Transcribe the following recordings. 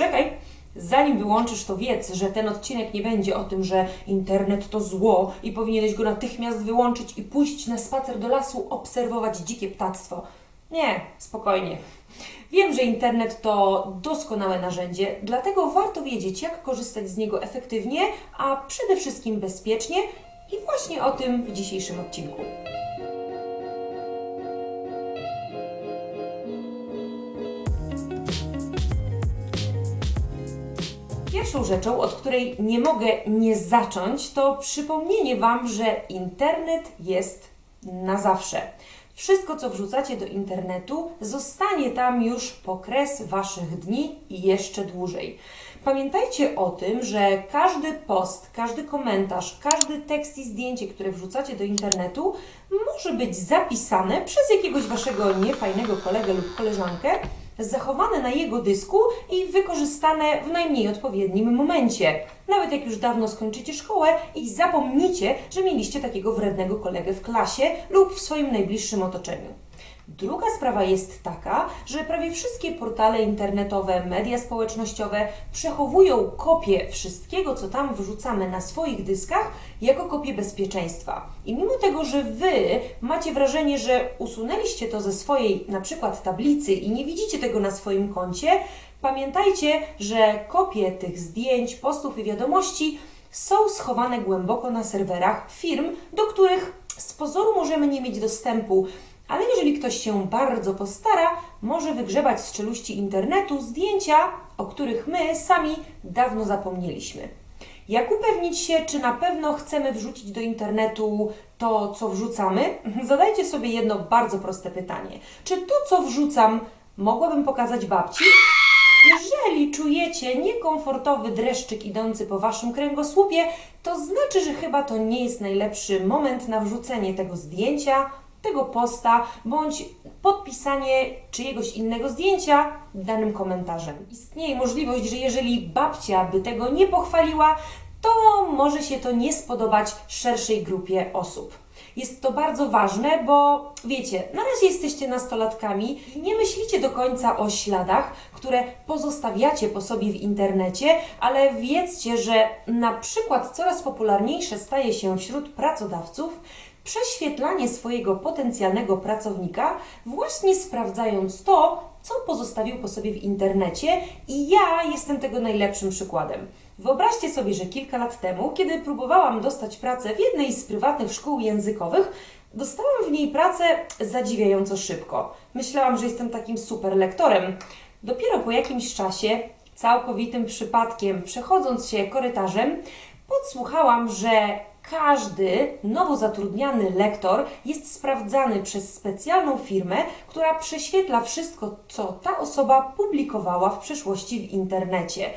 poczekaj, zanim wyłączysz to wiedz, że ten odcinek nie będzie o tym, że internet to zło i powinieneś go natychmiast wyłączyć i pójść na spacer do lasu, obserwować dzikie ptactwo. Nie, spokojnie. Wiem, że internet to doskonałe narzędzie, dlatego warto wiedzieć, jak korzystać z niego efektywnie, a przede wszystkim bezpiecznie i właśnie o tym w dzisiejszym odcinku. Pierwszą rzeczą, od której nie mogę nie zacząć, to przypomnienie Wam, że internet jest na zawsze. Wszystko, co wrzucacie do internetu, zostanie tam już po kres Waszych dni i jeszcze dłużej. Pamiętajcie o tym, że każdy post, każdy komentarz, każdy tekst i zdjęcie, które wrzucacie do internetu, może być zapisane przez jakiegoś Waszego niefajnego kolegę lub koleżankę zachowane na jego dysku i wykorzystane w najmniej odpowiednim momencie. Nawet jak już dawno skończycie szkołę i zapomnicie, że mieliście takiego wrednego kolegę w klasie lub w swoim najbliższym otoczeniu. Druga sprawa jest taka, że prawie wszystkie portale internetowe, media społecznościowe przechowują kopie wszystkiego, co tam wrzucamy na swoich dyskach, jako kopię bezpieczeństwa. I mimo tego, że Wy macie wrażenie, że usunęliście to ze swojej na przykład tablicy i nie widzicie tego na swoim koncie, pamiętajcie, że kopie tych zdjęć, postów i wiadomości są schowane głęboko na serwerach firm, do których z pozoru możemy nie mieć dostępu ale jeżeli ktoś się bardzo postara, może wygrzebać z czeluści internetu zdjęcia, o których my sami dawno zapomnieliśmy. Jak upewnić się, czy na pewno chcemy wrzucić do internetu to, co wrzucamy? Zadajcie sobie jedno bardzo proste pytanie. Czy to, co wrzucam, mogłabym pokazać babci? Jeżeli czujecie niekomfortowy dreszczyk idący po waszym kręgosłupie, to znaczy, że chyba to nie jest najlepszy moment na wrzucenie tego zdjęcia, tego posta bądź podpisanie czyjegoś innego zdjęcia danym komentarzem. Istnieje możliwość, że jeżeli babcia by tego nie pochwaliła, to może się to nie spodobać szerszej grupie osób. Jest to bardzo ważne, bo wiecie, na razie jesteście nastolatkami i nie myślicie do końca o śladach, które pozostawiacie po sobie w internecie, ale wiedzcie, że na przykład coraz popularniejsze staje się wśród pracodawców prześwietlanie swojego potencjalnego pracownika, właśnie sprawdzając to, co pozostawił po sobie w internecie, i ja jestem tego najlepszym przykładem. Wyobraźcie sobie, że kilka lat temu, kiedy próbowałam dostać pracę w jednej z prywatnych szkół językowych, dostałam w niej pracę zadziwiająco szybko. Myślałam, że jestem takim super lektorem. Dopiero po jakimś czasie, całkowitym przypadkiem, przechodząc się korytarzem, podsłuchałam, że każdy nowo zatrudniany lektor jest sprawdzany przez specjalną firmę, która prześwietla wszystko, co ta osoba publikowała w przeszłości w internecie.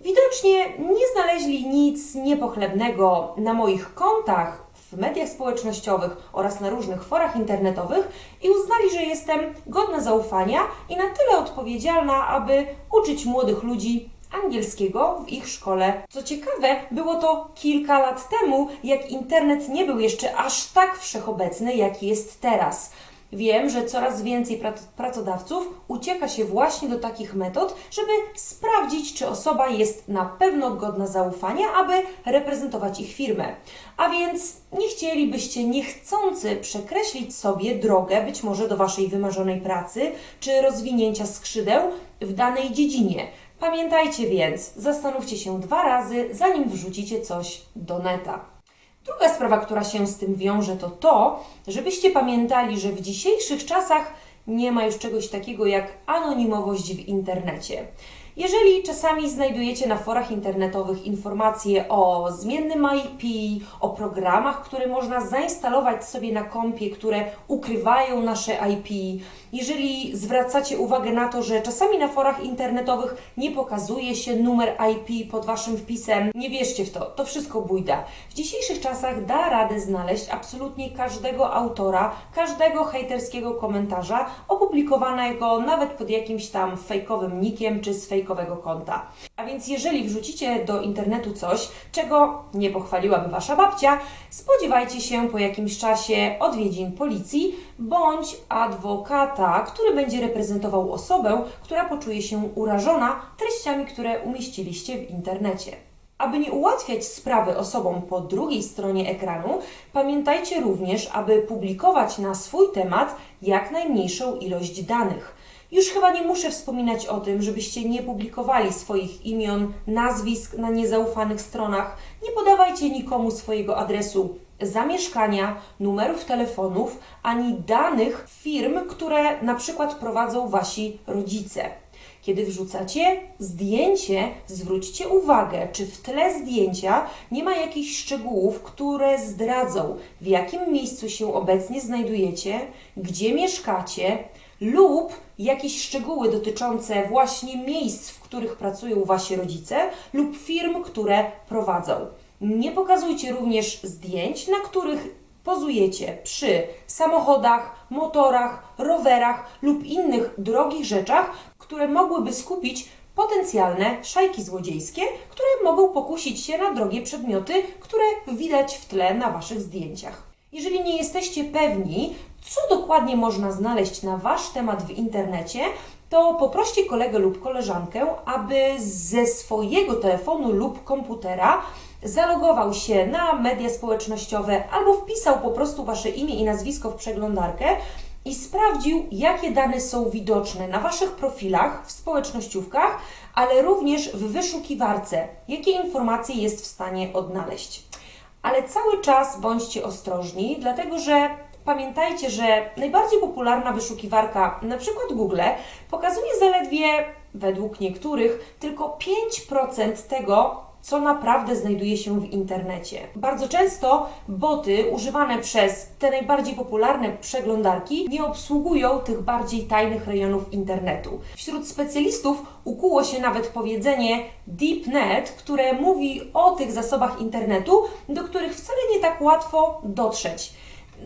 Widocznie nie znaleźli nic niepochlebnego na moich kontach w mediach społecznościowych oraz na różnych forach internetowych i uznali, że jestem godna zaufania i na tyle odpowiedzialna, aby uczyć młodych ludzi angielskiego w ich szkole. Co ciekawe, było to kilka lat temu, jak internet nie był jeszcze aż tak wszechobecny, jaki jest teraz. Wiem, że coraz więcej pracodawców ucieka się właśnie do takich metod, żeby sprawdzić, czy osoba jest na pewno godna zaufania, aby reprezentować ich firmę. A więc nie chcielibyście niechcący przekreślić sobie drogę być może do Waszej wymarzonej pracy czy rozwinięcia skrzydeł w danej dziedzinie. Pamiętajcie więc, zastanówcie się dwa razy, zanim wrzucicie coś do neta. Druga sprawa, która się z tym wiąże, to to, żebyście pamiętali, że w dzisiejszych czasach nie ma już czegoś takiego jak anonimowość w internecie. Jeżeli czasami znajdujecie na forach internetowych informacje o zmiennym IP, o programach, które można zainstalować sobie na kompie, które ukrywają nasze IP, jeżeli zwracacie uwagę na to, że czasami na forach internetowych nie pokazuje się numer IP pod Waszym wpisem, nie wierzcie w to, to wszystko bójda. W dzisiejszych czasach da radę znaleźć absolutnie każdego autora, każdego hejterskiego komentarza, opublikowanego nawet pod jakimś tam fejkowym nikiem czy z fejkowego konta. A więc jeżeli wrzucicie do internetu coś, czego nie pochwaliłaby Wasza babcia, spodziewajcie się po jakimś czasie odwiedzin policji bądź adwokata, który będzie reprezentował osobę, która poczuje się urażona treściami, które umieściliście w internecie. Aby nie ułatwiać sprawy osobom po drugiej stronie ekranu, pamiętajcie również, aby publikować na swój temat jak najmniejszą ilość danych. Już chyba nie muszę wspominać o tym, żebyście nie publikowali swoich imion, nazwisk na niezaufanych stronach, nie podawajcie nikomu swojego adresu zamieszkania, numerów telefonów, ani danych firm, które na przykład prowadzą wasi rodzice. Kiedy wrzucacie zdjęcie, zwróćcie uwagę, czy w tle zdjęcia nie ma jakichś szczegółów, które zdradzą, w jakim miejscu się obecnie znajdujecie, gdzie mieszkacie, lub jakieś szczegóły dotyczące właśnie miejsc, w których pracują wasi rodzice, lub firm, które prowadzą. Nie pokazujcie również zdjęć, na których pozujecie przy samochodach, motorach, rowerach lub innych drogich rzeczach, które mogłyby skupić potencjalne szajki złodziejskie, które mogą pokusić się na drogie przedmioty, które widać w tle na Waszych zdjęciach. Jeżeli nie jesteście pewni, co dokładnie można znaleźć na Wasz temat w internecie, to poproście kolegę lub koleżankę, aby ze swojego telefonu lub komputera zalogował się na media społecznościowe albo wpisał po prostu Wasze imię i nazwisko w przeglądarkę i sprawdził, jakie dane są widoczne na Waszych profilach w społecznościówkach, ale również w wyszukiwarce, jakie informacje jest w stanie odnaleźć. Ale cały czas bądźcie ostrożni, dlatego że pamiętajcie, że najbardziej popularna wyszukiwarka, na przykład Google, pokazuje zaledwie, według niektórych, tylko 5% tego, co naprawdę znajduje się w internecie. Bardzo często boty używane przez te najbardziej popularne przeglądarki nie obsługują tych bardziej tajnych rejonów internetu. Wśród specjalistów ukuło się nawet powiedzenie DeepNet, które mówi o tych zasobach internetu, do których wcale nie tak łatwo dotrzeć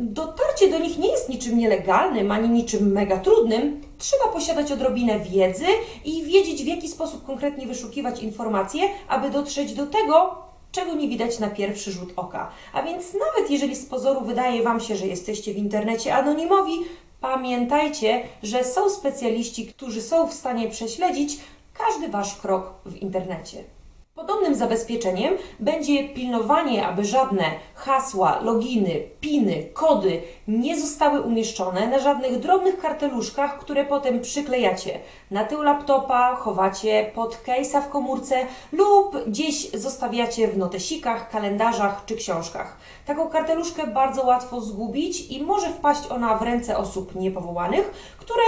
dotarcie do nich nie jest niczym nielegalnym ani niczym mega trudnym. Trzeba posiadać odrobinę wiedzy i wiedzieć, w jaki sposób konkretnie wyszukiwać informacje, aby dotrzeć do tego, czego nie widać na pierwszy rzut oka. A więc nawet jeżeli z pozoru wydaje Wam się, że jesteście w internecie anonimowi, pamiętajcie, że są specjaliści, którzy są w stanie prześledzić każdy Wasz krok w internecie. Podobnym zabezpieczeniem będzie pilnowanie, aby żadne hasła, loginy, piny, kody nie zostały umieszczone na żadnych drobnych karteluszkach, które potem przyklejacie na tył laptopa, chowacie pod case'a w komórce lub gdzieś zostawiacie w notesikach, kalendarzach czy książkach. Taką karteluszkę bardzo łatwo zgubić i może wpaść ona w ręce osób niepowołanych, które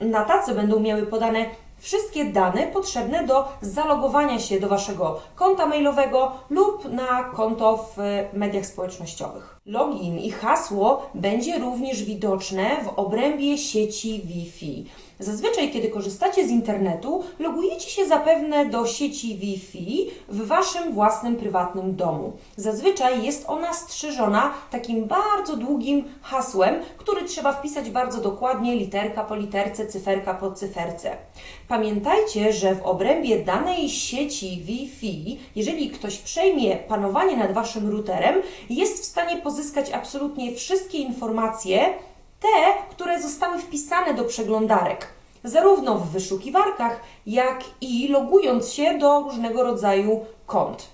na tacy będą miały podane wszystkie dane potrzebne do zalogowania się do Waszego konta mailowego lub na konto w mediach społecznościowych. Login i hasło będzie również widoczne w obrębie sieci Wi-Fi. Zazwyczaj, kiedy korzystacie z internetu, logujecie się zapewne do sieci Wi-Fi w Waszym własnym prywatnym domu. Zazwyczaj jest ona strzeżona takim bardzo długim hasłem, który trzeba wpisać bardzo dokładnie, literka po literce, cyferka po cyferce. Pamiętajcie, że w obrębie danej sieci Wi-Fi, jeżeli ktoś przejmie panowanie nad Waszym routerem, jest w stanie pozyskać absolutnie wszystkie informacje, te, które zostały wpisane do przeglądarek, zarówno w wyszukiwarkach, jak i logując się do różnego rodzaju kont.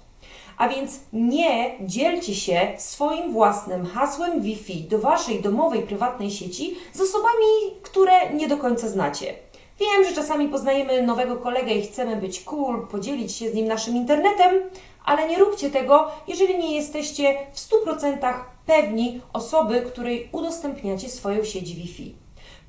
A więc nie dzielcie się swoim własnym hasłem Wi-Fi do Waszej domowej, prywatnej sieci z osobami, które nie do końca znacie. Wiem, że czasami poznajemy nowego kolegę i chcemy być cool, podzielić się z nim naszym internetem, ale nie róbcie tego, jeżeli nie jesteście w 100% pewni osoby, której udostępniacie swoją sieć Wi-Fi.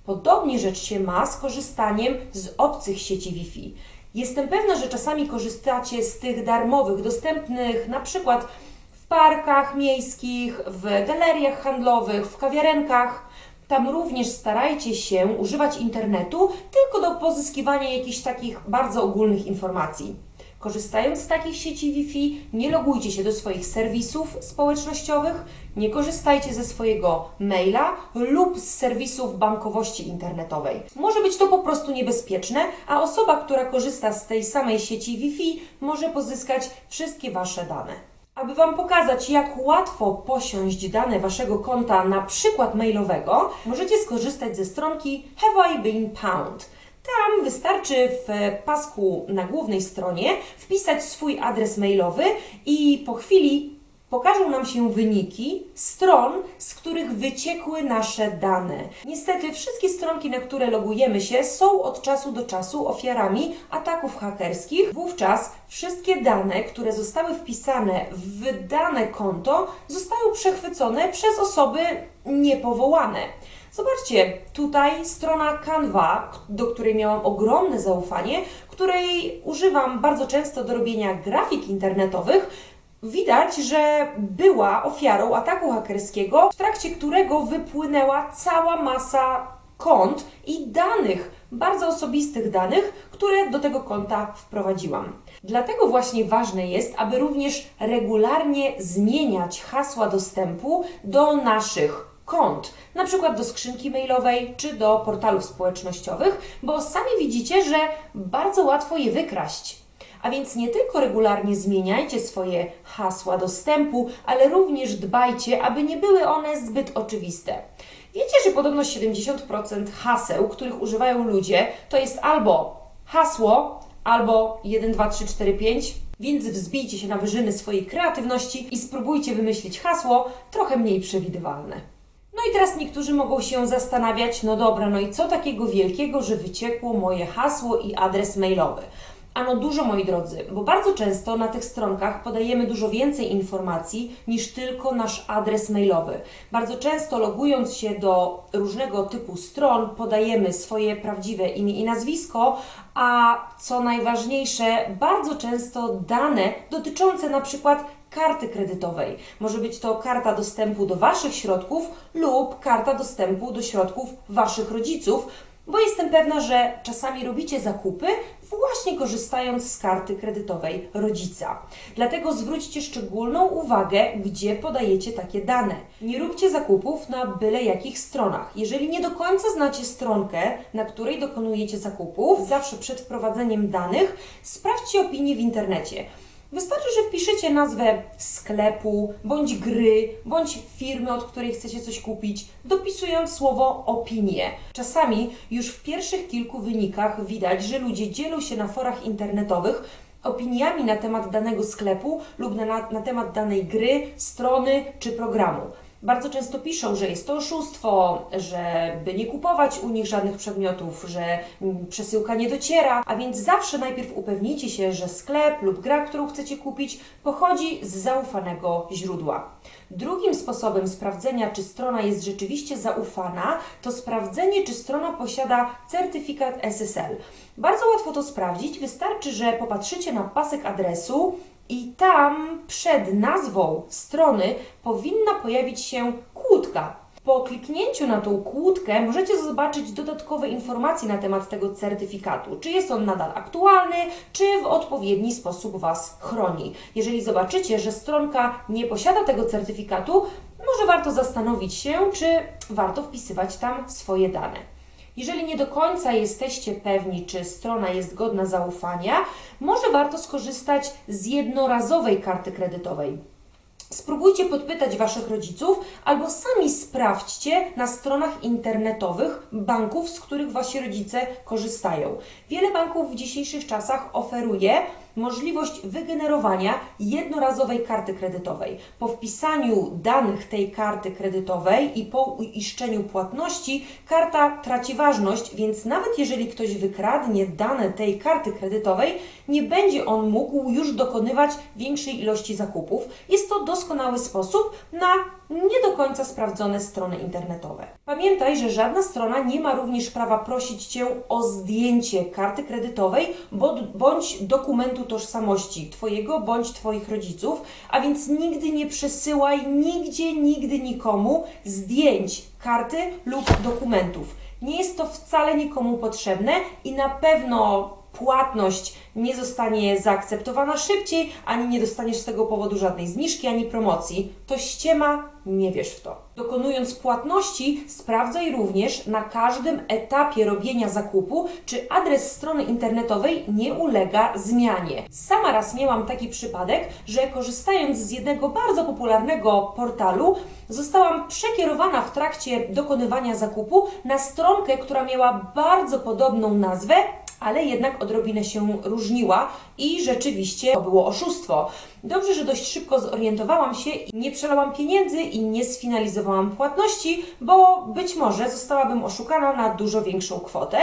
Podobnie rzecz się ma z korzystaniem z obcych sieci Wi-Fi. Jestem pewna, że czasami korzystacie z tych darmowych, dostępnych na przykład w parkach miejskich, w galeriach handlowych, w kawiarenkach. Tam również starajcie się używać internetu tylko do pozyskiwania jakichś takich bardzo ogólnych informacji. Korzystając z takich sieci Wi-Fi, nie logujcie się do swoich serwisów społecznościowych, nie korzystajcie ze swojego maila lub z serwisów bankowości internetowej. Może być to po prostu niebezpieczne, a osoba, która korzysta z tej samej sieci Wi-Fi, może pozyskać wszystkie Wasze dane. Aby Wam pokazać, jak łatwo posiąść dane Waszego konta, na przykład mailowego, możecie skorzystać ze stronki Have I Been Pound. Tam wystarczy w pasku na głównej stronie wpisać swój adres mailowy i po chwili pokażą nam się wyniki stron, z których wyciekły nasze dane. Niestety wszystkie stronki, na które logujemy się, są od czasu do czasu ofiarami ataków hakerskich. Wówczas wszystkie dane, które zostały wpisane w dane konto, zostają przechwycone przez osoby niepowołane. Zobaczcie, tutaj strona Canva, do której miałam ogromne zaufanie, której używam bardzo często do robienia grafik internetowych, widać, że była ofiarą ataku hakerskiego, w trakcie którego wypłynęła cała masa kont i danych, bardzo osobistych danych, które do tego konta wprowadziłam. Dlatego właśnie ważne jest, aby również regularnie zmieniać hasła dostępu do naszych kont, na przykład do skrzynki mailowej czy do portalów społecznościowych, bo sami widzicie, że bardzo łatwo je wykraść. A więc nie tylko regularnie zmieniajcie swoje hasła dostępu, ale również dbajcie, aby nie były one zbyt oczywiste. Wiecie, że podobno 70% haseł, których używają ludzie, to jest albo hasło, albo 1, 2, 3, 4, 5. Więc wzbijcie się na wyżyny swojej kreatywności i spróbujcie wymyślić hasło trochę mniej przewidywalne. No i teraz niektórzy mogą się zastanawiać, no dobra, no i co takiego wielkiego, że wyciekło moje hasło i adres mailowy? Ano dużo, moi drodzy, bo bardzo często na tych stronkach podajemy dużo więcej informacji niż tylko nasz adres mailowy. Bardzo często logując się do różnego typu stron, podajemy swoje prawdziwe imię i nazwisko, a co najważniejsze, bardzo często dane dotyczące na przykład karty kredytowej. Może być to karta dostępu do Waszych środków lub karta dostępu do środków Waszych rodziców, bo jestem pewna, że czasami robicie zakupy właśnie korzystając z karty kredytowej rodzica. Dlatego zwróćcie szczególną uwagę, gdzie podajecie takie dane. Nie róbcie zakupów na byle jakich stronach. Jeżeli nie do końca znacie stronkę, na której dokonujecie zakupów, zawsze przed wprowadzeniem danych sprawdźcie opinie w internecie. Wystarczy, że wpiszecie nazwę sklepu, bądź gry, bądź firmy, od której chcecie coś kupić, dopisując słowo opinie. Czasami już w pierwszych kilku wynikach widać, że ludzie dzielą się na forach internetowych opiniami na temat danego sklepu lub na, na temat danej gry, strony czy programu. Bardzo często piszą, że jest to oszustwo, żeby nie kupować u nich żadnych przedmiotów, że przesyłka nie dociera, a więc zawsze najpierw upewnijcie się, że sklep lub gra, którą chcecie kupić, pochodzi z zaufanego źródła. Drugim sposobem sprawdzenia, czy strona jest rzeczywiście zaufana, to sprawdzenie, czy strona posiada certyfikat SSL. Bardzo łatwo to sprawdzić, wystarczy, że popatrzycie na pasek adresu i tam przed nazwą strony powinna pojawić się kłódka. Po kliknięciu na tą kłódkę możecie zobaczyć dodatkowe informacje na temat tego certyfikatu. Czy jest on nadal aktualny, czy w odpowiedni sposób Was chroni. Jeżeli zobaczycie, że stronka nie posiada tego certyfikatu, może warto zastanowić się, czy warto wpisywać tam swoje dane. Jeżeli nie do końca jesteście pewni, czy strona jest godna zaufania, może warto skorzystać z jednorazowej karty kredytowej. Spróbujcie podpytać Waszych rodziców albo sami sprawdźcie na stronach internetowych banków, z których Wasi rodzice korzystają. Wiele banków w dzisiejszych czasach oferuje możliwość wygenerowania jednorazowej karty kredytowej. Po wpisaniu danych tej karty kredytowej i po uiszczeniu płatności, karta traci ważność, więc nawet jeżeli ktoś wykradnie dane tej karty kredytowej, nie będzie on mógł już dokonywać większej ilości zakupów. Jest to doskonały sposób na nie do końca sprawdzone strony internetowe. Pamiętaj, że żadna strona nie ma również prawa prosić Cię o zdjęcie karty kredytowej bądź dokumentu tożsamości Twojego bądź Twoich rodziców, a więc nigdy nie przesyłaj nigdzie, nigdy nikomu zdjęć karty lub dokumentów. Nie jest to wcale nikomu potrzebne i na pewno płatność nie zostanie zaakceptowana szybciej, ani nie dostaniesz z tego powodu żadnej zniżki, ani promocji. To ściema, nie wiesz w to. Dokonując płatności, sprawdzaj również na każdym etapie robienia zakupu, czy adres strony internetowej nie ulega zmianie. Sama raz miałam taki przypadek, że korzystając z jednego bardzo popularnego portalu, zostałam przekierowana w trakcie dokonywania zakupu na stronkę, która miała bardzo podobną nazwę, ale jednak odrobinę się różniła i rzeczywiście to było oszustwo. Dobrze, że dość szybko zorientowałam się i nie przelałam pieniędzy i nie sfinalizowałam płatności, bo być może zostałabym oszukana na dużo większą kwotę.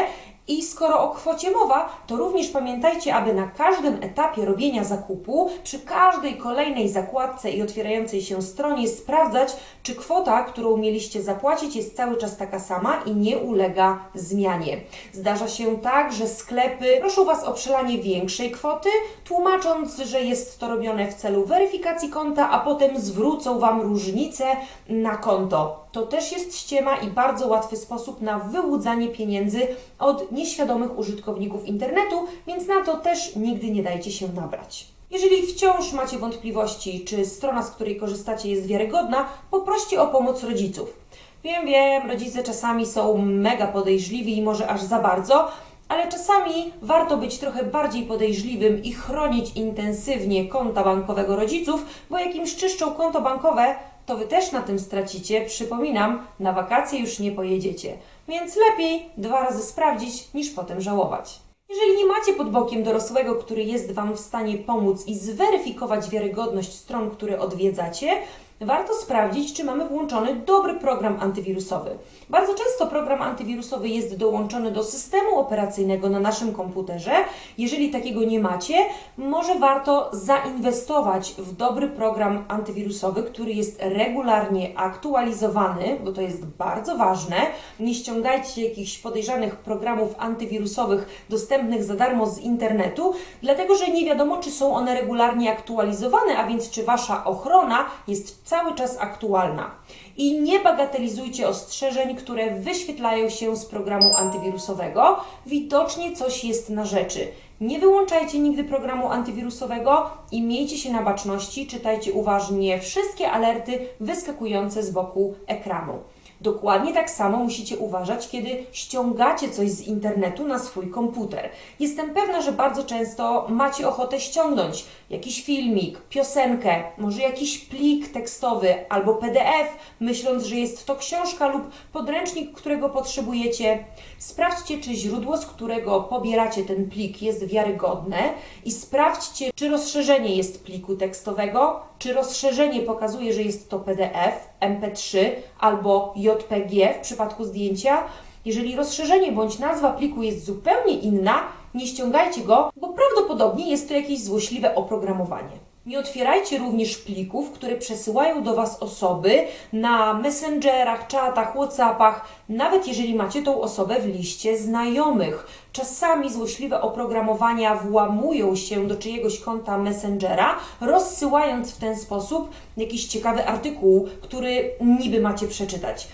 I skoro o kwocie mowa, to również pamiętajcie, aby na każdym etapie robienia zakupu, przy każdej kolejnej zakładce i otwierającej się stronie sprawdzać, czy kwota, którą mieliście zapłacić, jest cały czas taka sama i nie ulega zmianie. Zdarza się tak, że sklepy proszą Was o przelanie większej kwoty, tłumacząc, że jest to robione w celu weryfikacji konta, a potem zwrócą Wam różnicę na konto. To też jest ściema i bardzo łatwy sposób na wyłudzanie pieniędzy od nieświadomych użytkowników internetu, więc na to też nigdy nie dajcie się nabrać. Jeżeli wciąż macie wątpliwości, czy strona, z której korzystacie, jest wiarygodna, poproście o pomoc rodziców. Wiem, wiem, rodzice czasami są mega podejrzliwi i może aż za bardzo, ale czasami warto być trochę bardziej podejrzliwym i chronić intensywnie konta bankowego rodziców, bo jak im szczyszczą konto bankowe, to Wy też na tym stracicie. Przypominam, na wakacje już nie pojedziecie, więc lepiej dwa razy sprawdzić, niż potem żałować. Jeżeli nie macie pod bokiem dorosłego, który jest Wam w stanie pomóc i zweryfikować wiarygodność stron, które odwiedzacie, warto sprawdzić, czy mamy włączony dobry program antywirusowy. Bardzo często program antywirusowy jest dołączony do systemu operacyjnego na naszym komputerze. Jeżeli takiego nie macie, może warto zainwestować w dobry program antywirusowy, który jest regularnie aktualizowany, bo to jest bardzo ważne. Nie ściągajcie jakichś podejrzanych programów antywirusowych dostępnych za darmo z internetu, dlatego że nie wiadomo, czy są one regularnie aktualizowane, a więc czy Wasza ochrona jest cały czas aktualna. I nie bagatelizujcie ostrzeżeń, które wyświetlają się z programu antywirusowego. Widocznie coś jest na rzeczy. Nie wyłączajcie nigdy programu antywirusowego i miejcie się na baczności, czytajcie uważnie wszystkie alerty wyskakujące z boku ekranu. Dokładnie tak samo musicie uważać, kiedy ściągacie coś z internetu na swój komputer. Jestem pewna, że bardzo często macie ochotę ściągnąć jakiś filmik, piosenkę, może jakiś plik tekstowy albo PDF, myśląc, że jest to książka lub podręcznik, którego potrzebujecie. Sprawdźcie, czy źródło, z którego pobieracie ten plik, jest wiarygodne i sprawdźcie, czy rozszerzenie jest pliku tekstowego, czy rozszerzenie pokazuje, że jest to PDF, MP3 albo JPG w przypadku zdjęcia. Jeżeli rozszerzenie bądź nazwa pliku jest zupełnie inna, nie ściągajcie go, bo prawdopodobnie jest to jakieś złośliwe oprogramowanie. Nie otwierajcie również plików, które przesyłają do Was osoby na messengerach, czatach, whatsappach, nawet jeżeli macie tą osobę w liście znajomych. Czasami złośliwe oprogramowania włamują się do czyjegoś konta messengera, rozsyłając w ten sposób jakiś ciekawy artykuł, który niby macie przeczytać.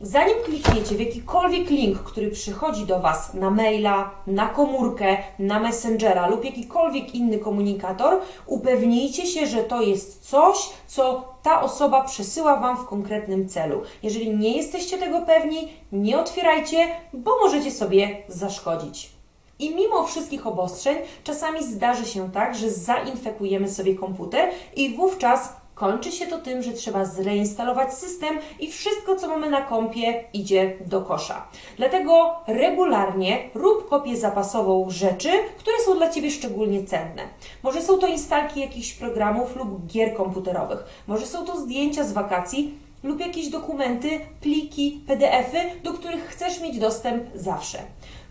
Zanim klikniecie w jakikolwiek link, który przychodzi do Was na maila, na komórkę, na messengera lub jakikolwiek inny komunikator, upewnijcie się, że to jest coś, co ta osoba przesyła Wam w konkretnym celu. Jeżeli nie jesteście tego pewni, nie otwierajcie, bo możecie sobie zaszkodzić. I mimo wszystkich obostrzeń, czasami zdarzy się tak, że zainfekujemy sobie komputer i wówczas Kończy się to tym, że trzeba zreinstalować system i wszystko, co mamy na kompie, idzie do kosza. Dlatego regularnie rób kopię zapasową rzeczy, które są dla Ciebie szczególnie cenne. Może są to instalki jakichś programów lub gier komputerowych, może są to zdjęcia z wakacji lub jakieś dokumenty, pliki, PDFy, do których chcesz mieć dostęp zawsze.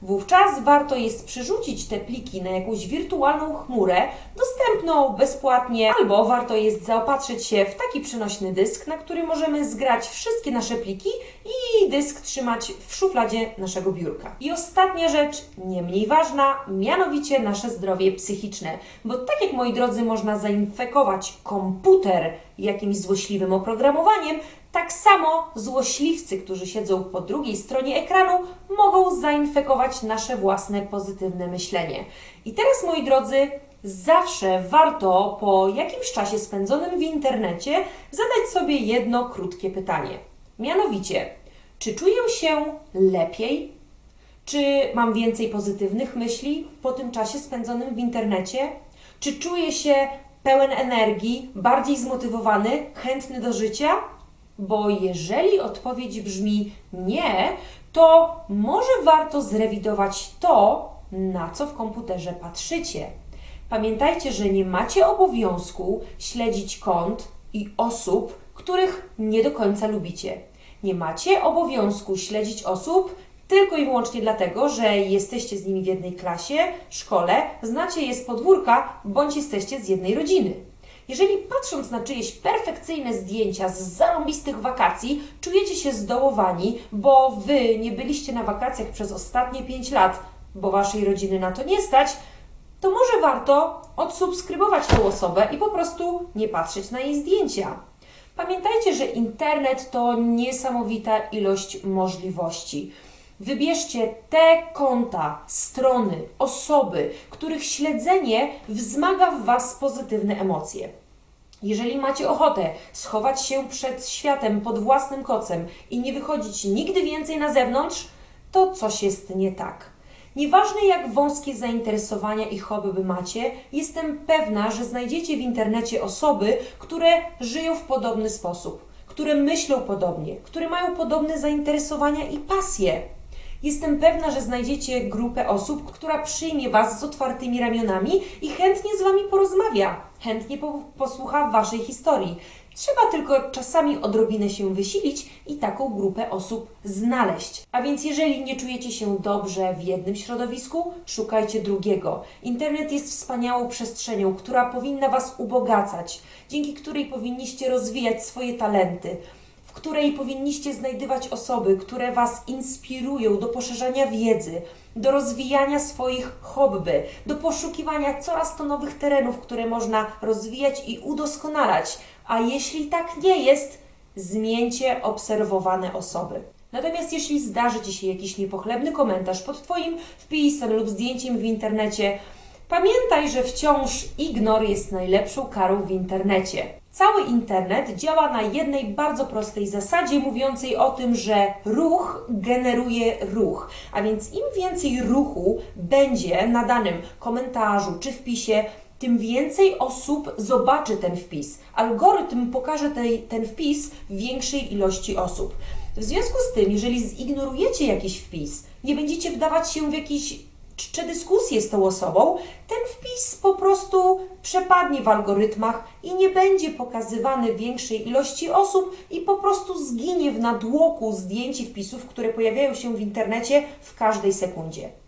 Wówczas warto jest przerzucić te pliki na jakąś wirtualną chmurę, dostępną bezpłatnie, albo warto jest zaopatrzyć się w taki przenośny dysk, na który możemy zgrać wszystkie nasze pliki i dysk trzymać w szufladzie naszego biurka. I ostatnia rzecz, nie mniej ważna, mianowicie nasze zdrowie psychiczne. Bo tak jak moi drodzy, można zainfekować komputer jakimś złośliwym oprogramowaniem, tak samo złośliwcy, którzy siedzą po drugiej stronie ekranu, mogą zainfekować nasze własne pozytywne myślenie. I teraz, moi drodzy, zawsze warto po jakimś czasie spędzonym w internecie zadać sobie jedno krótkie pytanie. Mianowicie, czy czuję się lepiej? Czy mam więcej pozytywnych myśli po tym czasie spędzonym w internecie? Czy czuję się pełen energii, bardziej zmotywowany, chętny do życia? Bo jeżeli odpowiedź brzmi nie, to może warto zrewidować to, na co w komputerze patrzycie. Pamiętajcie, że nie macie obowiązku śledzić kont i osób, których nie do końca lubicie. Nie macie obowiązku śledzić osób tylko i wyłącznie dlatego, że jesteście z nimi w jednej klasie, szkole, znacie je z podwórka bądź jesteście z jednej rodziny. Jeżeli patrząc na czyjeś perfekcyjne zdjęcia z zarąbistych wakacji, czujecie się zdołowani, bo wy nie byliście na wakacjach przez ostatnie 5 lat, bo waszej rodziny na to nie stać, to może warto odsubskrybować tą osobę i po prostu nie patrzeć na jej zdjęcia. Pamiętajcie, że internet to niesamowita ilość możliwości. Wybierzcie te konta, strony, osoby, których śledzenie wzmaga w Was pozytywne emocje. Jeżeli macie ochotę schować się przed światem pod własnym kocem i nie wychodzić nigdy więcej na zewnątrz, to coś jest nie tak. Nieważne jak wąskie zainteresowania i hobby macie, jestem pewna, że znajdziecie w internecie osoby, które żyją w podobny sposób, które myślą podobnie, które mają podobne zainteresowania i pasje. Jestem pewna, że znajdziecie grupę osób, która przyjmie Was z otwartymi ramionami i chętnie z Wami porozmawia, chętnie po posłucha Waszej historii. Trzeba tylko czasami odrobinę się wysilić i taką grupę osób znaleźć. A więc jeżeli nie czujecie się dobrze w jednym środowisku, szukajcie drugiego. Internet jest wspaniałą przestrzenią, która powinna Was ubogacać, dzięki której powinniście rozwijać swoje talenty której powinniście znajdywać osoby, które Was inspirują do poszerzania wiedzy, do rozwijania swoich hobby, do poszukiwania coraz to nowych terenów, które można rozwijać i udoskonalać. A jeśli tak nie jest, zmieńcie obserwowane osoby. Natomiast jeśli zdarzy Ci się jakiś niepochlebny komentarz pod Twoim wpisem lub zdjęciem w internecie, pamiętaj, że wciąż ignor jest najlepszą karą w internecie. Cały internet działa na jednej bardzo prostej zasadzie, mówiącej o tym, że ruch generuje ruch. A więc im więcej ruchu będzie na danym komentarzu czy wpisie, tym więcej osób zobaczy ten wpis. Algorytm pokaże tej, ten wpis większej ilości osób. W związku z tym, jeżeli zignorujecie jakiś wpis, nie będziecie wdawać się w jakiś czcze dyskusję z tą osobą, ten wpis po prostu przepadnie w algorytmach i nie będzie pokazywany większej ilości osób i po prostu zginie w natłoku zdjęć i wpisów, które pojawiają się w internecie w każdej sekundzie.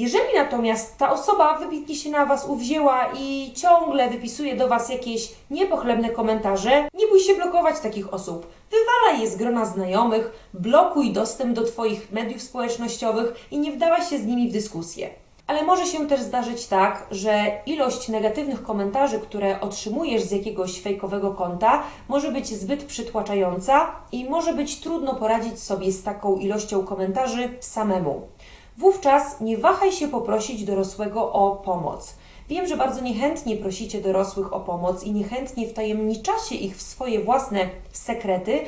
Jeżeli natomiast ta osoba wybitnie się na Was uwzięła i ciągle wypisuje do Was jakieś niepochlebne komentarze, nie bój się blokować takich osób. Wywalaj je z grona znajomych, blokuj dostęp do Twoich mediów społecznościowych i nie wdawaj się z nimi w dyskusję. Ale może się też zdarzyć tak, że ilość negatywnych komentarzy, które otrzymujesz z jakiegoś fejkowego konta, może być zbyt przytłaczająca i może być trudno poradzić sobie z taką ilością komentarzy samemu. Wówczas nie wahaj się poprosić dorosłego o pomoc. Wiem, że bardzo niechętnie prosicie dorosłych o pomoc i niechętnie wtajemniczacie ich w swoje własne sekrety,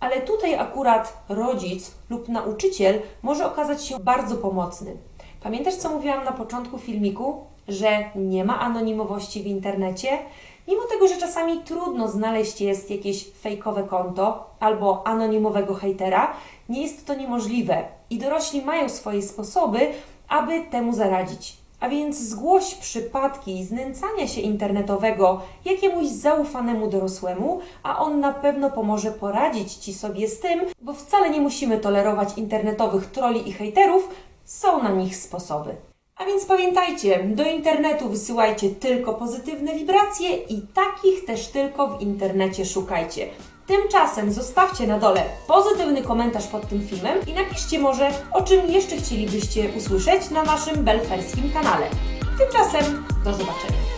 ale tutaj akurat rodzic lub nauczyciel może okazać się bardzo pomocny. Pamiętasz, co mówiłam na początku filmiku? Że nie ma anonimowości w internecie? Mimo tego, że czasami trudno znaleźć jest jakieś fejkowe konto albo anonimowego hejtera, nie jest to niemożliwe i dorośli mają swoje sposoby, aby temu zaradzić. A więc zgłoś przypadki znęcania się internetowego jakiemuś zaufanemu dorosłemu, a on na pewno pomoże poradzić Ci sobie z tym, bo wcale nie musimy tolerować internetowych troli i hejterów, są na nich sposoby. A więc pamiętajcie, do internetu wysyłajcie tylko pozytywne wibracje i takich też tylko w internecie szukajcie. Tymczasem zostawcie na dole pozytywny komentarz pod tym filmem i napiszcie może, o czym jeszcze chcielibyście usłyszeć na naszym belferskim kanale. Tymczasem do zobaczenia.